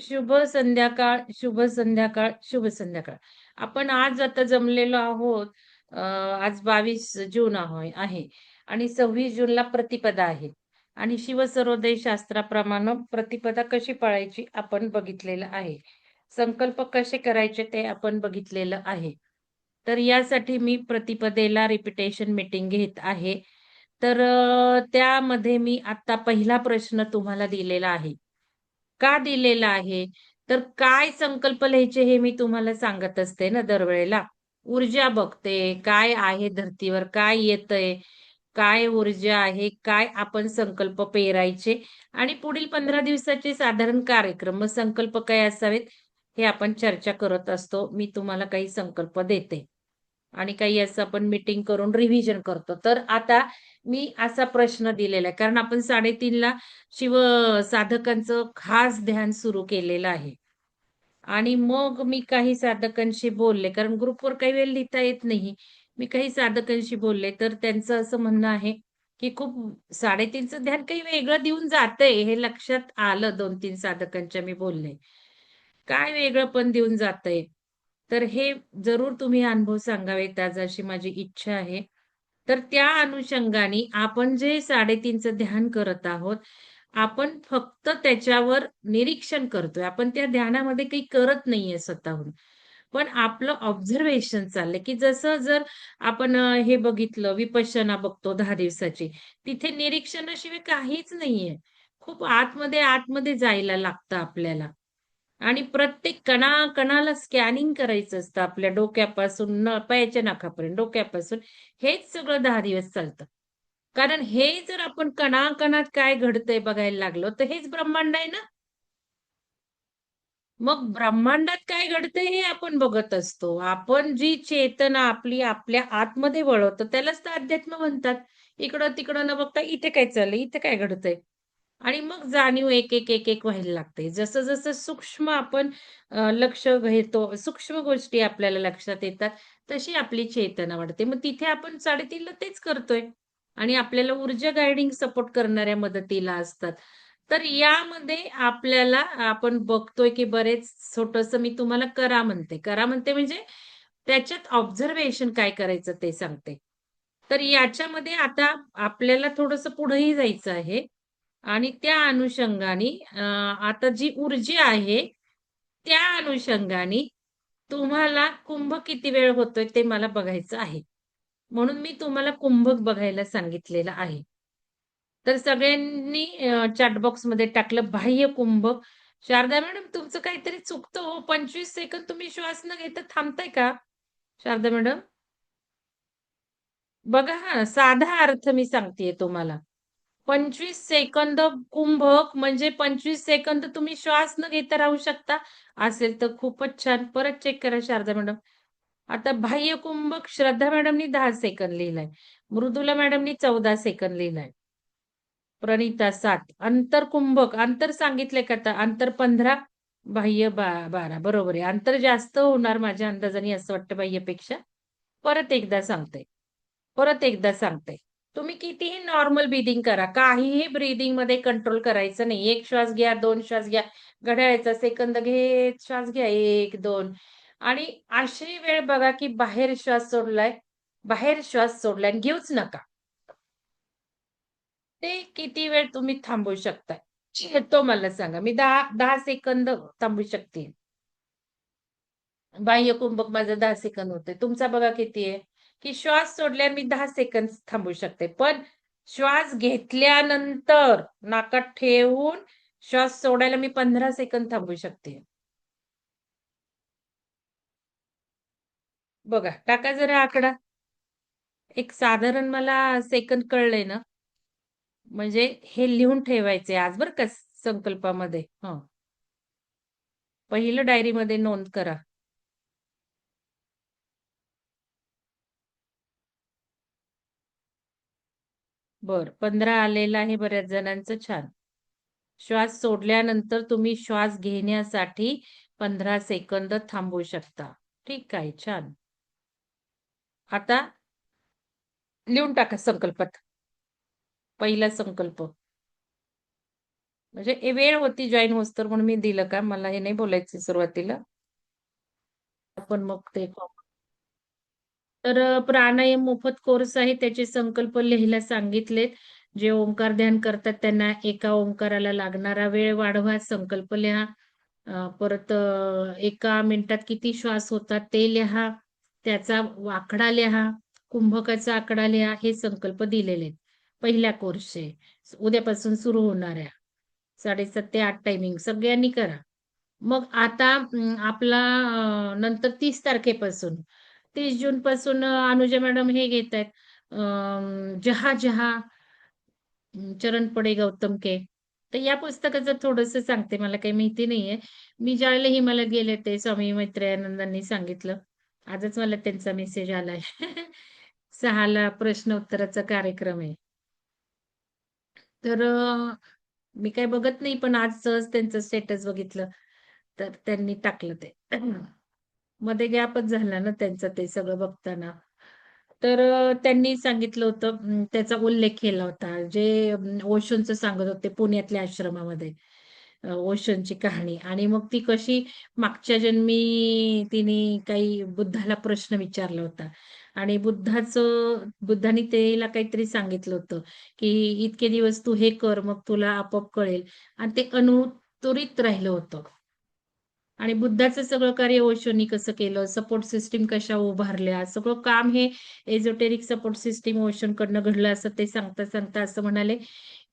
शुभ संध्याकाळ शुभ संध्याकाळ शुभ संध्याकाळ. आपण आज आता जमलेलो आहोत आज बावीस जून आहो- आहे. आणि सव्वीस जूनला प्रतिपदा आहे. आणि शिवसर्वोदय शास्त्राप्रमाणे प्रतिपदा कशी पाळायची आपण बघितलेलं आहे. संकल्प कसे करायचे ते आपण बघितलेलं आहे. तर यासाठी मी प्रतिपदेला रिपिटेशन मीटिंग घेत आहे. तर त्यामध्ये मी आता पहिला प्रश्न तुम्हाला दिलेला आहे. का दिलेला आहे. तर काय संकल्प लिहायचे हे मी तुम्हाला सांगत असते ना दरवेळेला. ऊर्जा बघते काय आहे धर्तीवर काय येतंय काय ऊर्जा आहे काय आपण संकल्प पेरायचे. आणि पुढील पंधरा दिवसाचे साधारण कार्यक्रम मग संकल्प काय असावेत हे आपण चर्चा करत असतो. मी तुम्हाला काही संकल्प देते. आणि काही असं आपण मीटिंग करून रिव्हिजन करतो. तर आता मी असा प्रश्न दिलेला आहे. कारण आपण साडेतीनला शिव साधकांचं खास ध्यान सुरू केलेलं आहे. आणि मग मी काही साधकांशी बोलले. कारण ग्रुपवर काही वेळ लिहिता येत नाही. मी काही साधकांशी बोलले. तर त्यांचं असं म्हणणं आहे की खूप साडेतीनचं ध्यान काही वेगळं देऊन जातंय. हे लक्षात आलं दोन तीन साधकांच्या मी बोलले. काय वेगळं पण देऊन जातंय. तर हे जरूर तुम्ही अनुभव सांगावेत. आज अशी माझी इच्छा आहे. तर त्या अनुषंगाने आपण जे साडेतीनचं ध्यान करत आहोत आपण फक्त त्याच्यावर निरीक्षण करतोय. आपण त्या ध्यानामध्ये काही करत नाहीये स्वतःहून. पण आपलं ऑब्झर्वेशन चाललंय की जसं जर आपण हे बघितलं विपश्यना बघतो दहा दिवसाची तिथे निरीक्षणाशिवाय काहीच नाहीये. खूप आतमध्ये आतमध्ये जायला लागतं आपल्याला. आणि प्रत्येक कणा कणाला स्कॅनिंग करायचं असतं आपल्या डोक्यापासून न पायाच्या नाकापर्यंत डोक्यापासून. हेच सगळं दहा दिवस चालतं. कारण हे जर आपण कणाकणात काय घडतंय बघायला लागलो तर हेच ब्रह्मांड आहे ना? मग ब्रह्मांडात काय घडतंय हे आपण बघत असतो. आपण जी चेतना आपली आपल्या आतमध्ये वळवतो त्यालाच तर अध्यात्म म्हणतात. इकडं तिकडं न बघता इथे काय चाललंय? इथे काय घडतंय? आणि मग जाणीव एक एक एक एक व्हायला लागते. जसं जसं सूक्ष्म आपण अ, लक्ष घेतो सूक्ष्म गोष्टी आपल्याला लक्षात येतात तशी आपली चेतना वाढते. मग तिथे आपण साडेतीनला तेच करतोय. आणि आपल्याला ऊर्जा गायडिंग सपोर्ट करणाऱ्या मदतीला असतात. तर यामध्ये आपल्याला आपण बघतोय की बरेच छोटस मी तुम्हाला करा म्हणते. करा म्हणते म्हणजे त्याच्यात ऑब्झर्वेशन काय करायचं ते सांगते. तर याच्यामध्ये आता आपल्याला थोडस पुढेही जायचं आहे. आणि त्या अनुषंगाने आता जी ऊर्जा आहे त्या अनुषंगाने तुम्हाला कुंभ किती वेळ होतोय ते मला बघायचं आहे. म्हणून मी तुम्हाला कुंभक बघायला सांगितलेलं आहे. तर सगळ्यांनी चॅटबॉक्समध्ये टाकलं बाह्य कुंभक शारदा मॅडम तुमचं काहीतरी चुकतं हो. पंचवीस सेकंद तुम्ही श्वास न घेता थांबताय का? शारदा मॅडम? बघा हा साधा अर्थ मी सांगतेय तुम्हाला. पंचवीस सेकंद कुंभक म्हणजे पंचवीस सेकंद तुम्ही श्वास न घेता राहू शकता. असेल तर खूपच छान. परत चेक करा शारदा मॅडम आता बाह्य कुंभक श्रद्धा मॅडमनी दहा सेकंद लिहिलाय. मृदुला मॅडमनी चौदा सेकंद लिहिलाय. प्रणिता सात. अंतर कुंभक. अंतर सांगितलंय का आता? अंतर पंधरा बाह्य बा बारा. बरोबर आहे. अंतर जास्त होणार माझ्या अंदाजाने असं वाटतं बाह्यपेक्षा. परत एकदा सांगते. परत एकदा सांगते. तुम्ही कितीही नॉर्मल ब्रिदिंग करा काहीही ब्रिदिंगमध्ये कंट्रोल करायचं नाही. एक श्वास घ्या दोन श्वास घ्या घड्याळाचा सेकंद घेत श्वास घ्या एक दोन. आणि अशी वेळ बघा की बाहेर श्वास सोडलाय बाहेर श्वास सोडलाय आणि घेऊच नका. ते किती वेळ तुम्ही थांबवू शकताय? तो मला सांगा. मी दहा दहा सेकंद थांबू शकते. बाह्य कुंभक माझं दहा सेकंद होते तुमचा बघा किती आहे? की श्वास सोडल्यावर मी दहा सेकंद थांबू शकते. पण श्वास घेतल्यानंतर नाकात ठेवून श्वास सोडायला मी पंधरा सेकंद थांबू शकते. बघा टाका जरा आकडा. एक साधारण मला सेकंद कळलंय ना? म्हणजे हे लिहून ठेवायचे आज बर का संकल्पामध्ये. हं. पहिलं डायरीमध्ये नोंद करा. बर पंधरा आलेला आहे बऱ्याच जणांचं छान. श्वास सोडल्यानंतर तुम्ही श्वास घेण्यासाठी पंधरा सेकंद थांबू शकता. ठीक आहे छान. आता लिहून टाका संकल्पात. पहिला संकल्प. म्हणजे ए वेळ होती जॉईन होस्तर म्हणून मी दिलं का? मला हे नाही बोलायचं सुरुवातीला. आपण मग ते तर प्राणायाम मोफत कोर्स आहे त्याचे संकल्प लिहायला सांगितलेत. जे ओंकार ध्यान करतात त्यांना एका ओंकाराला लागणारा वेळ वाढवा संकल्प लिहा. परत एका मिनिटात किती श्वास होतात ते लिहा. त्याचा आकडा लिहा कुंभकाचा आकडा लिहा हे संकल्प दिलेले आहेत पहिल्या कोर्सचे उद्यापासून सुरू होणाऱ्या साडेसात ते आठ टायमिंग सगळ्यांनी करा. मग आता आपला नंतर तीस तारखेपासून. तीस जून पासून अनुजा मॅडम हे घेत आहेत. जहा जहा चरण पडे गौतम के. तर या पुस्तकाचं थोडस सांगते मला काही माहिती नाहीये. मी ज्यावेळेला हिमालयात गेले ते स्वामी मैत्रेयानंदांनी सांगितलं. आजच मला त्यांचा मेसेज आलाय. सहाला प्रश्न उत्तराचा कार्यक्रम आहे. तर मी काय बघत नाही पण आज सहज त्यांचं स्टेटस बघितलं. तर त्यांनी टाकलं ते. मध्ये गॅपच झाला ना त्यांचा ते सगळं बघताना. तर त्यांनी सांगितलं होतं त्याचा उल्लेख केला होता. जे ओशोंचं सांगत होते पुण्यातल्या आश्रमामध्ये अ, ओशोंची कहाणी. आणि मग ती कशी मागच्या जन्मी तिने काही बुद्धाला प्रश्न विचारला होता. आणि बुद्धाचं बुद्धाने त्याला काहीतरी सांगितलं होतं की इतके दिवस तू हे कर मग तुला आपोआप कळेल. आणि ते अनुत्तरित राहिलं होतं. आणि बुद्धाचं सगळं कार्य ओशोनी कसं केलं, सपोर्ट सिस्टीम कशा उभारल्या, सगळं काम हे एझोटेरिक सपोर्ट सिस्टीम ओशोनकडनं घडलं असं ते सांगता-सांगता असं म्हणाले,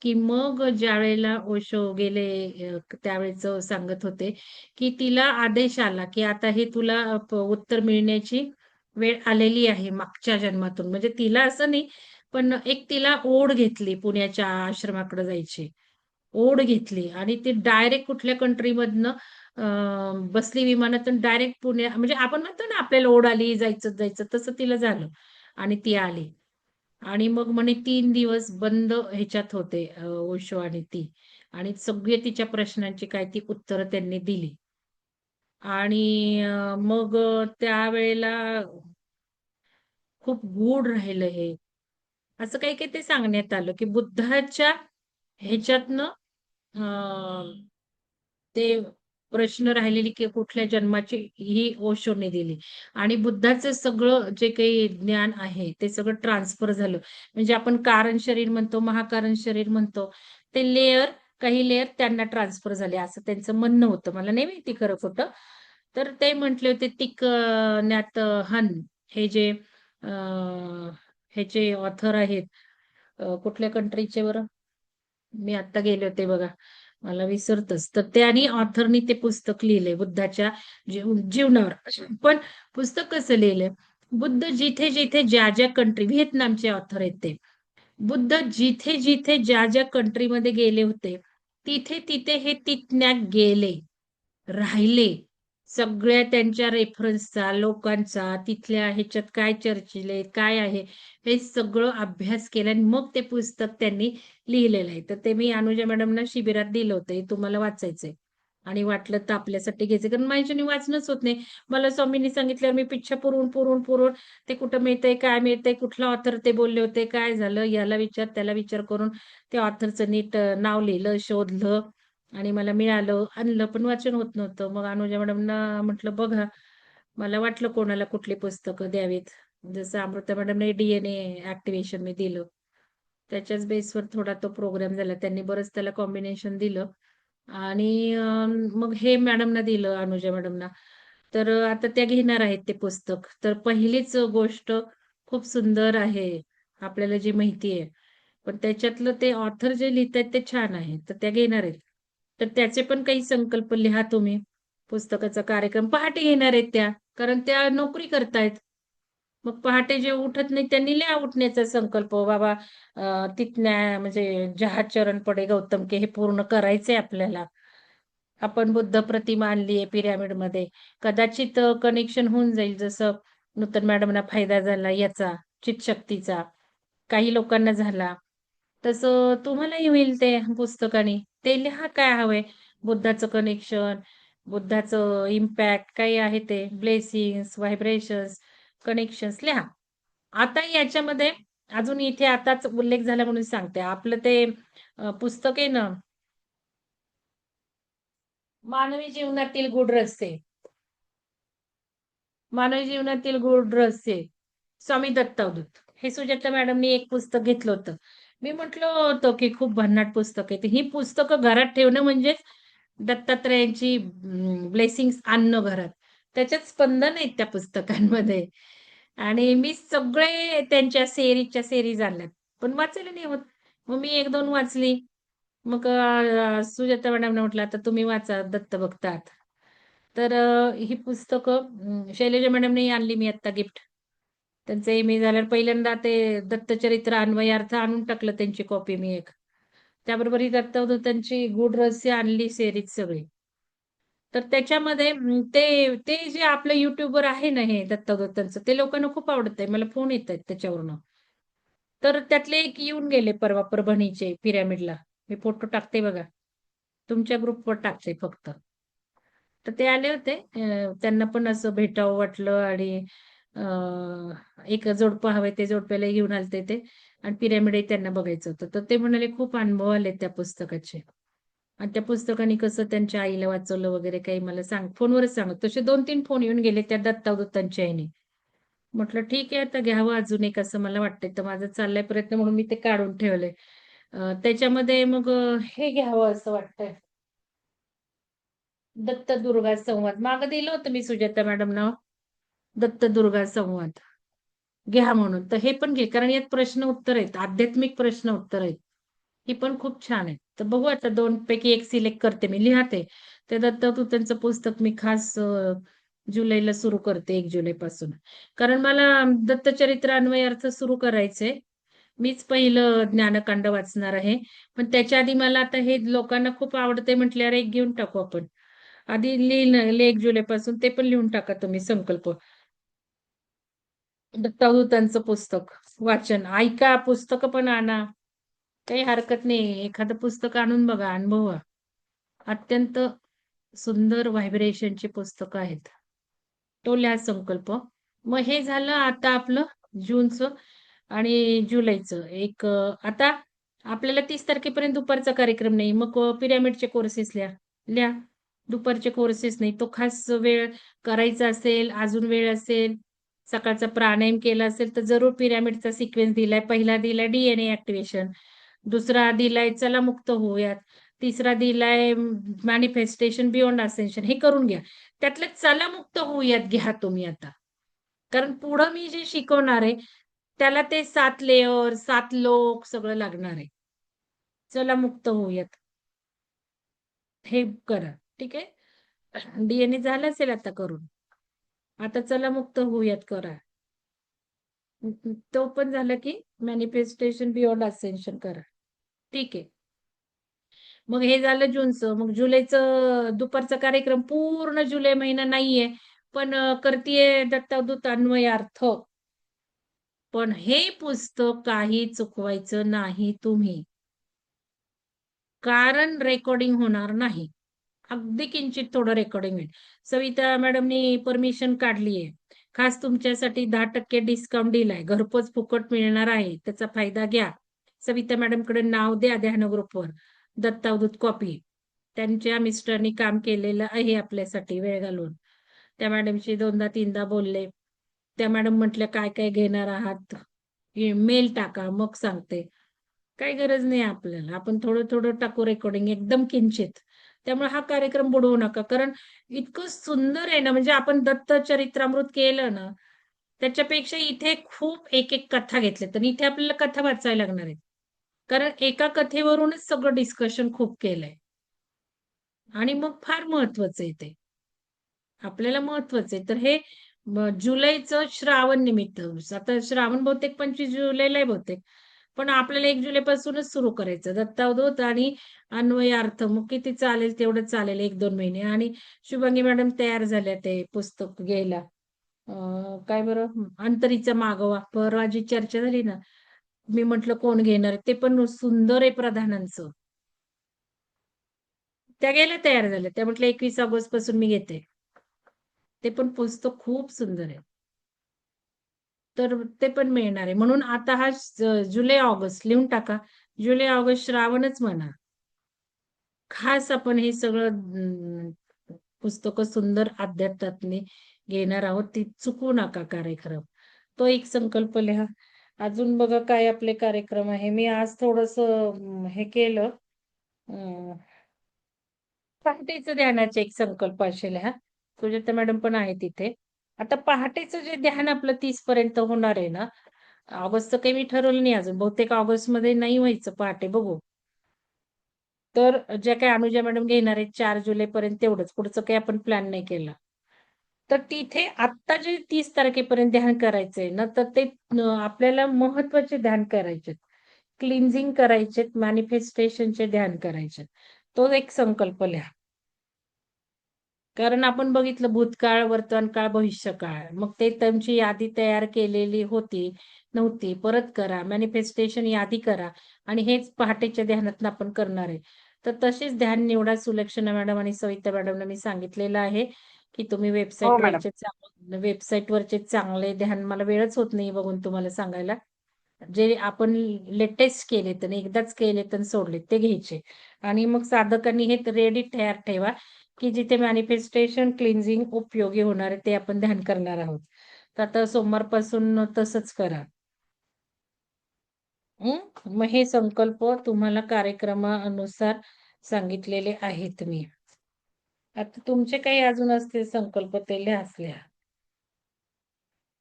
की मग ज्या वेळेला ओशो गेले त्यावेळेच त्यावेळेचं सांगत होते, की तिला आदेश आला, की आता हे तुला उत्तर मिळण्याची वेळ आलेली आहे मागच्या जन्मातून. म्हणजे तिला असं नाही, पण एक तिला ओढ घेतली पुण्याच्या आश्रमाकडे जायची. ओढ घेतली आणि ती डायरेक्ट कुठल्या कंट्रीमधनं बसली विमानातून डायरेक्ट पुणे म्हणजे आपण म्हणतो ना आपल्याला ओढ आली जायचं जायचं तसं तिला झालं आणि ती आली. आणि मग म्हणे तीन दिवस बंद ह्याच्यात होते ओशो आणि ती. आणि सगळे तिच्या प्रश्नांची काय ती उत्तरं त्यांनी दिली. आणि मग त्यावेळेला खूप गूढ राहिलं हे. असं काही काही ते सांगण्यात आलं की बुद्धाच्या ह्याच्यातनं ते प्रश्न राहिलेली की कुठल्या जन्माची ही ओशोने दिली. आणि बुद्धाचं सगळं जे काही ज्ञान आहे ते सगळं ट्रान्सफर झालं. म्हणजे आपण कारण शरीर म्हणतो महाकारण शरीर म्हणतो ते लेअर काही लेअर त्यांना ट्रान्सफर झाले. असं त्यांचं म्हणणं होतं. मला नाही माहिती खरं खोटं. तर ते म्हटले होते तिक न्यात हन हे जे हे ह्याचे ऑथर आहेत कुठल्या कंट्रीचे बरं? मी आता गेले होते बघा. मला विसरतच. तर त्याने ऑथरनी ते पुस्तक लिहिलंय बुद्धाच्या जीव जीवनावर. पण पुस्तक कसं लिहिलंय? बुद्ध जिथे जिथे ज्या ज्या कंट्री व्हिएतनामचे ऑथर आहेत ते. बुद्ध जिथे जिथे ज्या ज्या कंट्रीमध्ये गेले होते तिथे तिथे हे तिथण्यात गेले राहिले. सगळ्या त्यांच्या रेफरन्सचा लोकांचा तिथल्या ह्याच्यात काय चर्चिले काय आहे हे सगळं अभ्यास केला आणि मग ते पुस्तक त्यांनी लिहिलेलं आहे. तर ते मी अनुजा मॅडमना शिबिरात दिलं होतं तुम्हाला वाचायचंय. आणि वाटलं तर आपल्यासाठी घ्यायचं कारण माझ्याने वाचणंच होत नाही. मला स्वामींनी सांगितल्यावर मी पिच्छा पुरवून पुरवून पुरवून ते कुठं मिळतंय काय मिळतंय कुठला ऑथर ते बोलले होते काय झालं याला विचार त्याला विचार करून त्या ऑथरचं नीट नाव लिहिलं शोधलं. आणि मला मिळालं आणलं पण वाचन होत नव्हतं. मग अनुजा मॅडमना म्हटलं बघा मला वाटलं कोणाला कुठली पुस्तकं द्यावीत? जसं अमृता मॅडमने डीएनए ऍक्टिव्हेशन मी दिलं. त्याच्याच बेसवर थोडा तो प्रोग्राम झाला. त्यांनी बरंच त्याला कॉम्बिनेशन दिलं. आणि मग हे मॅडमना दिलं अनुजा मॅडमना. तर आता त्या घेणार आहेत ते पुस्तक. तर पहिलीच गोष्ट खूप सुंदर आहे आपल्याला जी माहिती आहे. पण त्याच्यातलं ते ऑथर जे लिहितात ते छान आहे. तर त्या घेणार आहेत. तर त्याचे पण काही संकल्प लिहा तुम्ही. पुस्तकाचा कार्यक्रम पहाटे घेणार आहेत त्या कारण त्या नोकरी करतायत. मग पहाटे जे उठत नाही त्यांनी लिहा उठण्याचा संकल्प. बाबा तिथल्या म्हणजे जहाचरण पडे गौतम के हे पूर्ण करायचंय आपल्याला. आपण बुद्ध प्रतिमा आणली आहे पिरॅमिडमध्ये कदाचित कनेक्शन होऊन जाईल जसं नूतन मॅडमना फायदा झाला याचा चितशक्तीचा काही लोकांना झाला. तसं तुम्हालाही होईल ते पुस्तकाने. ते लिहा काय हवंय? बुद्धाचं कनेक्शन बुद्धाचं इम्पॅक्ट काही आहे ते? ब्लेसिंग्स व्हायब्रेशन्स कनेक्शन्स लिहा. आता याच्यामध्ये अजून इथे आताच उल्लेख झाला म्हणून सांगते. आपलं ते पुस्तक आहे ना? मानवी जीवनातील गुड रस्ते मानवी जीवनातील गूढ रस्ते स्वामी दत्तावधूत. हे सुजाता मॅडमनी एक पुस्तक घेतलं होतं. मी म्हटलं होतं की खूप भन्नाट पुस्तक आहे. ही पुस्तकं घरात ठेवणं म्हणजेच दत्तात्रयांची ब्लेसिंग्स आणणं घरात. त्याच्यात स्पंदन आहेत त्या पुस्तकांमध्ये. आणि मी सगळे त्यांच्या सेरीच्या सेरीज आणल्यात. पण वाचायला नाही होत. मग मी एक दोन वाचली. मग सुजाता मॅडमने म्हटलं आता तुम्ही वाचा दत्त बघतात. तर ही पुस्तकं शैलजा मॅडमने आणली मी आता गिफ्ट त्यांचं एम ए झाल्यावर पहिल्यांदा ते दत्तचरित्र अन्वयार्थ आणून टाकलं त्यांची कॉपी मी एक. त्याबरोबर ही दत्तावधूतांची गुढ रहस्य आणली सेरीज सगळी. तर त्याच्यामध्ये ते ते जे आपलं युट्यूबर आहे ना हे दत्तावधूतांचं ते लोकांना खूप आवडत आहे मला फोन येत आहेत त्याच्यावरनं. तर त्यातले एक येऊन गेले परवा परभणीचे पिरॅमिडला. मी फोटो टाकते बघा. तुमच्या ग्रुपवर टाकते फक्त. तर ते आले होते. त्यांना पण असं भेटावं वाटलं आणि एक जोडपं हवंय ते जोडप्याला घेऊन आलते ते. आणि पिरॅमिड त्यांना बघायचं होतं. तर ते म्हणाले खूप अनुभव आले त्या पुस्तकाचे. आणि त्या पुस्तकाने कसं त्यांच्या आईला वाचवलं वगैरे काही मला सांग फोनवरच सांग. तसे दोन तीन फोन येऊन गेले त्या दत्तावदत्तांच्या आईने. म्हटलं ठीक आहे आता घ्यावं अजून एक असं मला वाटतंय. तर माझा चाललाय प्रयत्न म्हणून मी ते काढून ठेवलंय. त्याच्यामध्ये मग हे घ्यावं असं वाटतंय. दत्त दुर्गा संवाद. मागं दिलं होतं मी सुजाता मॅडम नाव. दत्तदुर्गा संवाद घ्या म्हणून. तर हे पण घे कारण यात प्रश्न उत्तर आहेत. आध्यात्मिक प्रश्न उत्तर आहेत. ही पण खूप छान आहे. तर बघू आता दोन पैकी एक सिलेक्ट करते मी. लिहाते. ते दत्त तू त्यांचं पुस्तक मी खास जुलैला सुरू करते एक जुलै पासून कारण मला दत्तचरित्र अन्वय अर्थ सुरू करायचंय. मीच पहिलं ज्ञानकांड वाचणार आहे. पण त्याच्या आधी मला आता हे लोकांना खूप आवडते म्हटल्यावर एक घेऊन टाकू आपण. आधी लिहिलं एक जुलै पासून ते पण लिहून टाका तुम्ही संकल्प. दत्तावधूतांचं पुस्तक. वाचन. ऐका पुस्तकं पण आणा. काही हरकत नाही. एखादं पुस्तक आणून बघा अनुभवा. अत्यंत सुंदर व्हायब्रेशनची पुस्तकं आहेत. तो लिहा संकल्प. मग हे झालं आता आपलं जूनचं आणि जुलैचं. एक आता आपल्याला तीस तारखेपर्यंत दुपारचा कार्यक्रम नाही. मग पिरॅमिडचे कोर्सेस लिहा. लिहा. दुपारचे कोर्सेस नाही. तो खास वेळ करायचा असेल अजून वेळ असेल सकाळचा प्राणायाम केला असेल तर जरूर पिरॅमिडचा सिक्वेन्स दिलाय. पहिला दिलाय डीएनए ऍक्टिव्हेशन दुसरा दिलाय चला मुक्त होऊयात तिसरा दिलाय मॅनिफेस्टेशन बियॉन्ड असेन्शन हे करून घ्या. त्यातलं चला मुक्त होऊयात घ्या तुम्ही आता. कारण पुढं मी जे शिकवणार आहे त्याला ते सात लेअर सात लोक सगळं लागणार आहे. चला मुक्त होऊयात. हे करा. ठीक आहे? डीएनए झालं असेल आता करून. आता चला मुक्त होऊयात करा. तो पण झालं की मॅनिफेस्टेशन बियॉन्ड असेन्शन करा. ठीक आहे. मग हे झालं जूनचं. मग जुलैचं दुपारचा कार्यक्रम पूर्ण जुलै महिना नाहीये पण करतीये दत्तावधूत अन्वयार्थ. पण हे पुस्तक काही चुकवायचं नाही तुम्ही. कारण रेकॉर्डिंग होणार नाही. अगदी किंचित थोडं रेकॉर्डिंग होईल. सविता मॅडमनी परमिशन काढली आहे खास तुमच्यासाठी दहा टक्के डिस्काउंट दिलाय घरपोच फुकट मिळणार आहे. त्याचा फायदा घ्या. सविता मॅडमकडे नाव द्या ध्यान ग्रुपवर दत्तावधूत कॉपी त्यांच्या मिस्टरनी काम केलेलं आहे आपल्यासाठी वेळ घालून. त्या मॅडमशी दोनदा तीनदा बोलले. त्या मॅडम म्हटल्या काय काय घेणार आहात? मेल टाका मग सांगते. काही गरज नाही आपल्याला. आपण थोडं थोडं टाकू रेकॉर्डिंग एकदम किंचित. त्यामुळे हा कार्यक्रम बुडवू नका. कारण इतकं सुंदर आहे ना म्हणजे आपण दत्त चरित्रामृत केलं ना त्याच्यापेक्षा इथे खूप एक एक कथा घेतल्या तर इथे आपल्याला कथा वाचायला लागणार आहेत. कारण एका कथेवरूनच सगळं डिस्कशन खूप केलंय. आणि मग फार महत्वाचं आहे ते. आपल्याला महत्वाचं आहे. तर हे जुलैचं श्रावण निमित्त. आता श्रावण बहुतेक पंचवीस जुलैला आहे बहुतेक. पण आपल्याला एक जुलैपासूनच सुरू करायचं. दत्तावधूत आणि अन्वयार्थ मग किती चालेल तेवढं चालेल एक दोन महिने. आणि शुभांगी मॅडम तयार झाल्या ते पुस्तक घ्यायला. काय बरं? अंतरीचा मागवा. परवा जी चर्चा झाली ना. मी म्हंटल कोण घेणार? ते पण सुंदर आहे प्रधानांचं. त्या गेल्या तयार झाल्या. त्या म्हटलं एकवीस ऑगस्टपासून मी घेते. ते पण पुस्तक खूप सुंदर आहे. तर ते पण मिळणार आहे. म्हणून आता हा जुलै ऑगस्ट लिहून टाका. जुलै ऑगस्ट श्रावणच म्हणा. खास आपण हे सगळं पुस्तकं सुंदर अध्यात्मातली घेणार आहोत. ती चुकू नका कार्यक्रम. तो एक संकल्प लिहा. अजून बघा काय आपले कार्यक्रम आहे. मी आज थोडस हे केलं. पहाटेच ध्यानाचे एक संकल्प असेल हा सुजाता मॅडम पण आहे तिथे. आता पहाटेचं जे ध्यान आपलं तीस पर्यंत होणार आहे ना ऑगस्टचं काही मी ठरवलं नाही अजून. बहुतेक ऑगस्टमध्ये नाही व्हायचं पहाटे बघू. तर ज्या काही अनुजा मॅडम घेणार आहेत चार जुलै पर्यंत तेवढंच. पुढचं काही आपण प्लॅन नाही केला. तर तिथे आत्ता जे तीस तारखेपर्यंत ध्यान करायचंय ना तर ते आपल्याला महत्त्वाचे ध्यान करायचे क्लिन्झिंग करायचे मॅनिफेस्टेशनचे ध्यान करायचे तो एक संकल्प लिहा. कारण आपण बघितलं भूतकाळ वर्तमानकाळ भविष्यकाळ. मग ते त्यांची यादी तयार केलेली होती नव्हती. परत करा मॅनिफेस्टेशन यादी करा आणि हेच पहाटेच्या ध्यानात आपण करणार आहे. तर तसेच ध्यान निवडा सुलक्षणा मॅडम आणि सविता मॅडमला मी सांगितलेलं आहे की तुम्ही हो, वेबसाईट चांग- वेबसाईट वरचे चांगले ध्यान मला वेळच होत नाही बघून तुम्हाला सांगायला. जे आपण लेटेस्ट केले तर एकदाच केले तर सोडले ते घ्यायचे. आणि मग साधकांनी हे रेडी तयार ठेवा. की जिथे मॅनिफेस्टेशन क्लिन्झिंग उपयोगी होणार आहे ते आपण ध्यान करणार आहोत. तर आता सोमवारपासून तसंच करा. मग हे संकल्प तुम्हाला कार्यक्रमानुसार सांगितलेले आहेत मी. आता तुमचे काही अजून असतील संकल्प ते असल्या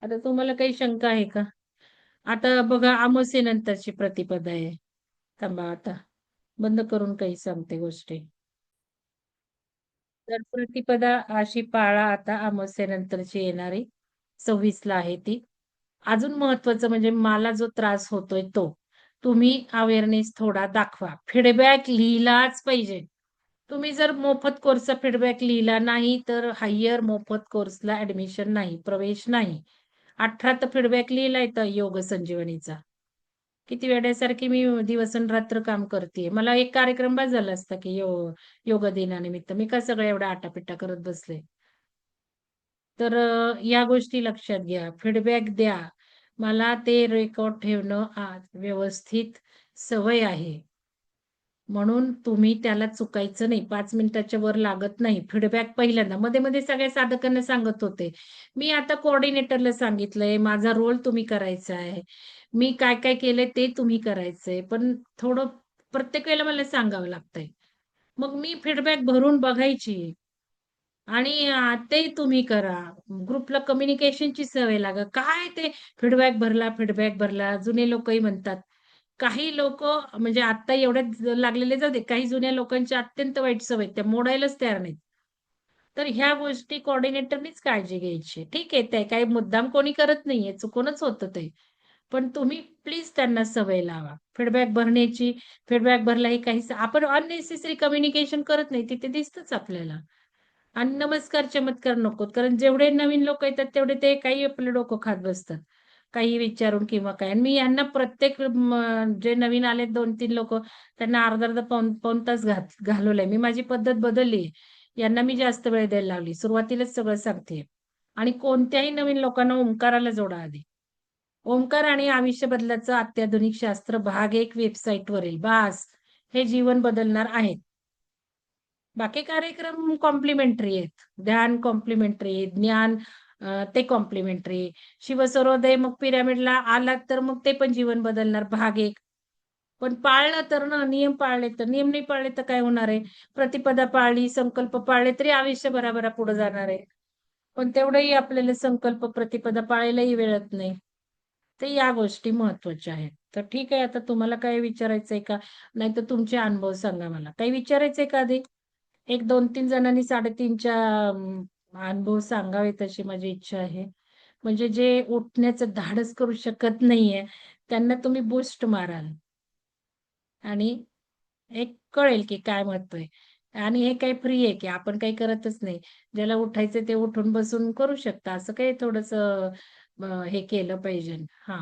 आता तुम्हाला काही शंका आहे का? आता बघा अमावस्येनंतरची प्रतिपदा आहे. थांबा आता. बंद करून काही सांगते गोष्टी. तर प्रतिपदा अशी पाळा आता अमावस्येनंतरची येणारी. सव्वीसला आहे ती. अजून महत्वाचं म्हणजे मला जो त्रास होतोय तो तुम्ही अवेअरनेस थोडा दाखवा. फीडबॅक लिहिलाच पाहिजे. तुम्ही जर मोफत कोर्सचा फीडबॅक लिहिला नाही तर हायर मोफत कोर्सला ऍडमिशन नाही प्रवेश नाही. अठरा तर फीडबॅक लिहिलाय तर योग संजीवनीचा. किती वेड्यासारखी मी दिवस आणि रात्र काम करते मला एक कार्यक्रम बस झाला असता की यो योग दिनानिमित्त. मी का सगळं एवढा आटापिट्टा करत बसले? तर या गोष्टी लक्षात घ्या. फीडबॅक द्या. मला ते रेकॉर्ड ठेवणं आज व्यवस्थित सवय आहे. म्हणून तुम्ही त्याला चुकायचं नाही. पाच मिनिटाच्या वर लागत नाही. फीडबॅक पहिल्यांदा. मध्ये मध्ये सगळ्या साधकांना सांगत होते. मी आता कोऑर्डिनेटरला सांगितलंय. माझा रोल तुम्ही करायचा आहे. मी काय काय केलंय ते तुम्ही करायचंय. पण थोडं प्रत्येक वेळेला मला सांगावं लागतंय. मग मी फीडबॅक भरून बघायची. आणि ते तुम्ही करा. ग्रुपला कम्युनिकेशनची सवय लागा. काय ते फीडबॅक भरला फीडबॅक भरला जुने लोकही म्हणतात. काही लोक म्हणजे आता एवढ्यात लागलेले जाते काही जुन्या लोकांची अत्यंत वाईट सवय त्या मोडायलाच तयार नाहीत. तर ह्या गोष्टी कॉर्डिनेटरनीच काळजी घ्यायची. ठीक आहे ते काही मुद्दाम कोणी करत नाहीये. चुकूनच होतं ते. पण तुम्ही प्लीज त्यांना सवय लावा. फीडबॅक भरण्याची फीडबॅक भरला ही काही आपण अननेसेसरी कम्युनिकेशन करत नाही तिथे दिसतच आपल्याला. आणि नमस्कार चमत्कार नकोत कारण जेवढे नवीन लोक येतात तेवढे ते काही आपलं डोकं खात बसतात. काही विचारून किंवा काय. आणि मी यांना प्रत्येक जे नवीन आले दोन तीन लोक त्यांना अर्धा अर्धा पाऊन पाऊन तास घात घालवलंय. मी माझी पद्धत बदलली यांना मी जास्त वेळ द्यायला लावली. सुरुवातीलाच सगळं सांगते आणि कोणत्याही नवीन लोकांना ओंकाराला जोडा आधी. ओंकार आणि आयुष्य बदलाचं अत्याधुनिक शास्त्र भाग एक वेबसाईटवरील बास हे जीवन बदलणार आहेत बाकी कार्यक्रम कॉम्प्लिमेंटरी आहेत. ध्यान कॉम्प्लिमेंटरी ज्ञान ते कॉम्प्लिमेंटरी शिवसरोदय मग पिरामिडला आलात तर मग ते पण जीवन बदलणार. भाग एक. पण पाळलं तर ना नियम पाळले तर नियम नाही पाळले तर काय होणार आहे? प्रतिपदा पाळली संकल्प पाळले तरी आयुष्य बराबरा पुढे जाणार आहे. पण तेवढंही आपल्याला संकल्प प्रतिपदा पाळायलाही वेळत नाही. तर या गोष्टी महत्त्वाच्या आहेत. तर ठीक आहे आता तुम्हाला काय विचारायचंय का? नाही तर तुमचे अनुभव सांगा मला. काही विचारायचंय का आधी? एक दोन तीन जणांनी साडेतीनच्या अनुभव सांगावेत अशी माझी इच्छा आहे. म्हणजे जे उठण्याचं धाडस करू शकत नाहीये त्यांना तुम्ही बूस्ट माराल. आणि एक कळेल की काय महत्त्व आहे. आणि हे काही फ्री आहे की आपण काही करतच नाही. ज्याला उठायचं ते उठून बसून करू शकता. असं काही थोडस हे केलं पाहिजे. हा.